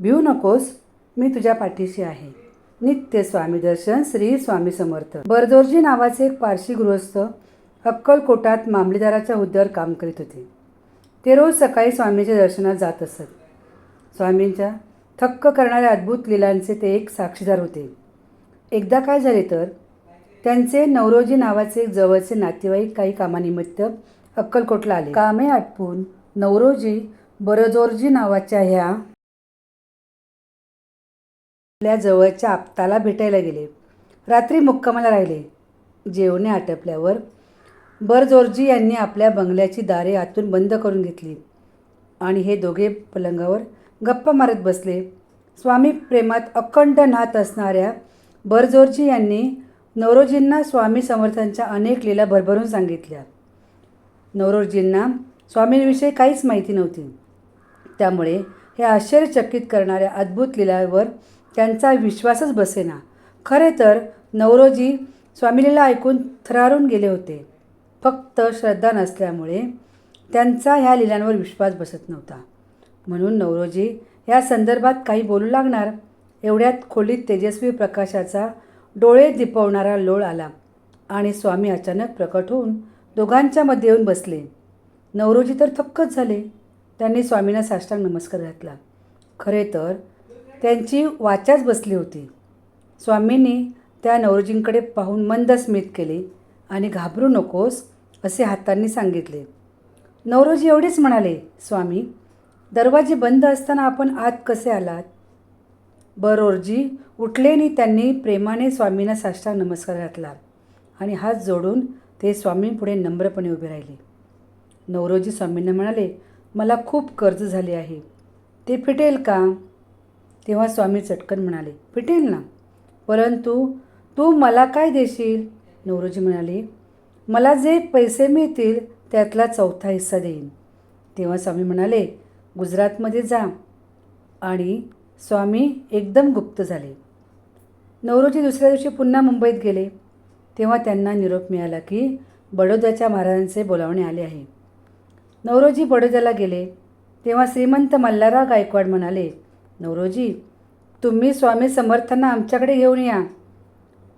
भिऊ नकोस मी तुझ्या पाठीशी आहे. नित्य स्वामी दर्शन श्री स्वामी समर्थ. बरदोरजी नावाचे एक पारशी गृहस्थ अक्कलकोटात मामलेदाराच्या हुद्द्यावर काम करीत होते. ते रोज सकाळी स्वामींच्या दर्शनात जात असत. स्वामींच्या थक्क करणाऱ्या अद्भुत लिलांचे ते एक साक्षीदार होते. एकदा काय झाले तर त्यांचे नवरोजी नावाचे एक जवळचे नातेवाईक काही कामानिमित्त अक्कलकोटला आले. कामे आटपून नवरोजी बरजोरजी नावाच्या ह्या आपल्या जवळच्या आपताला भेटायला गेले. रात्री मुक्कामाला राहिले. जेवणे आटपल्यावर बरजोरजी यांनी आपल्या बंगल्याची दारे आतून बंद करून घेतली आणि हे दोघे पलंगावर गप्पा मारत बसले. स्वामी प्रेमात अखंड नात असणाऱ्या बरजोरजी यांनी नवरोजींना स्वामी समर्थांच्या अनेक लीला भरभरून सांगितल्या. नवरोजींना स्वामींविषयी काहीच माहिती नव्हती. त्यामुळे हे आश्चर्यचकित करणाऱ्या अद्भुत लिलावर त्यांचा विश्वासच बसेना. खरे तर नवरोजी स्वामिनीला ऐकून थरारून गेले होते. फक्त श्रद्धा नसल्यामुळे त्यांचा ह्या लिलांवर विश्वास बसत नव्हता. म्हणून नवरोजी या संदर्भात काही बोलू लागणार? एवढ्यात खोलीत तेजस्वी प्रकाशाचा डोळे दिपवणारा लोळ आला आणि स्वामी अचानक प्रकट होऊन दोघांच्या मध्ये येऊन बसले. नवरोजी तर थक्कच झाले. त्यांनी स्वामींना साष्टांग नमस्कार घातला. खरे तर त्यांची वाचाच बसली होती. स्वामींनी त्या नवरोजींकडे पाहून मंद स्मित केले आणि घाबरू नकोस असे हातांनी सांगितले. नवरोजी एवढेच म्हणाले स्वामी दरवाजे बंद असताना आपण आत कसे आलात बरोरजी उठले आणि त्यांनी प्रेमाने स्वामींना साष्टांग नमस्कार घातला आणि हात जोडून ते स्वामींपुढे नम्रपणे उभे राहिले. नवरोजी स्वामींना म्हणाले मला खूप कर्ज झाले आहे. ते फिटेल का? तेव्हा स्वामी चटकन म्हणाले फिटेल ना. परंतु तू मला काय देशील? नवरोजी म्हणाले मला जे पैसे मिळतील त्यातला चौथा हिस्सा देईन. तेव्हा स्वामी म्हणाले गुजरातमध्ये जा. आणि स्वामी एकदम गुप्त झाले. नवरोजी दुसऱ्या दिवशी पुन्हा मुंबईत गेले. तेव्हा त्यांना निरोप मिळाला की बडोद्याच्या महाराजांचे बोलावणे आले आहे. नवरोजी बडोद्याला गेले. तेव्हा श्रीमंत मल्हारराव गायकवाड म्हणाले नवरोजी तुम्ही स्वामी समर्थांना आमच्याकडे घेऊन या.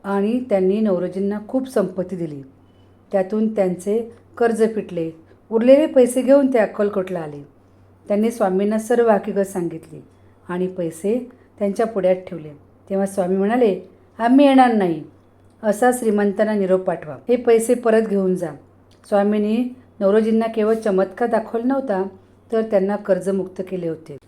आणि त्यांनी नवरोजींना खूप संपत्ती दिली. त्यातून त्यांचे कर्ज फिटले उरलेले पैसे घेऊन ते अक्कलकोटला आले. त्यांनी स्वामींना सर्व हकीकत सांगितली आणि पैसे त्यांच्या पुढ्यात ठेवले. तेव्हा स्वामी म्हणाले आम्ही येणार नाही. असा श्रीमंतांना निरोप पाठवा. हे पैसे परत घेऊन जा. स्वामींनी नवरोजींना केवळ चमत्कार दाखवला नव्हता तर त्यांना कर्जमुक्त केले होते.